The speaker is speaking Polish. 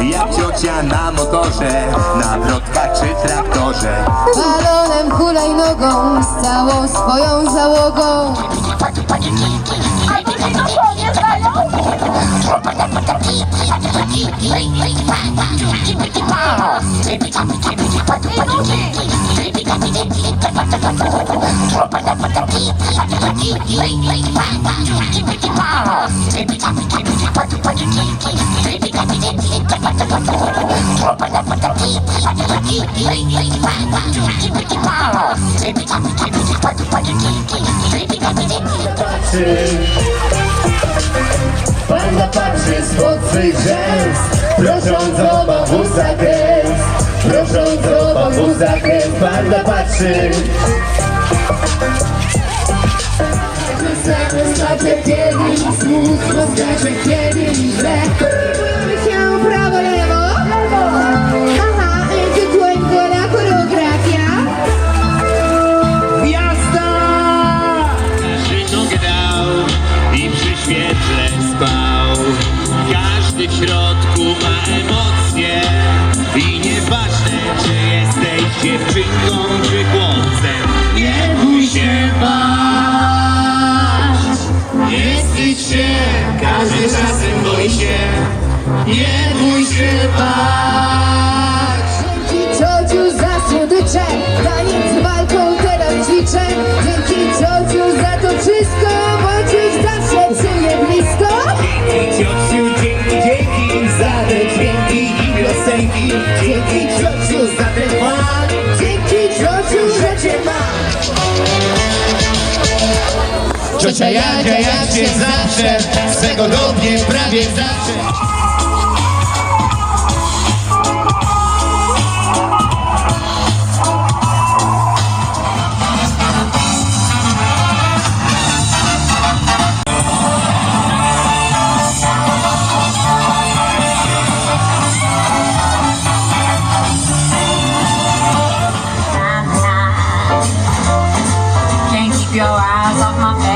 Jak ciocia na motorze Na wrotkach czy traktorze. Balonem hulajnogą z całą swoją załogą Panda patrzy spod swych rzęs Prosząc o babusa kres Prosząc o babusa kres Panda patrzy. Znaczy kiedy smut rozgasze kiedy źle w środku ma emocje i nieważne, czy jesteś dziewczynką czy chłopcem. Nie bój się bać, nie wstydź się, każdy czasem boi się. Nie bój się bać. Ciocia Jadzia jak się zawsze Swego dobnie prawie zawsze. Your eyes off my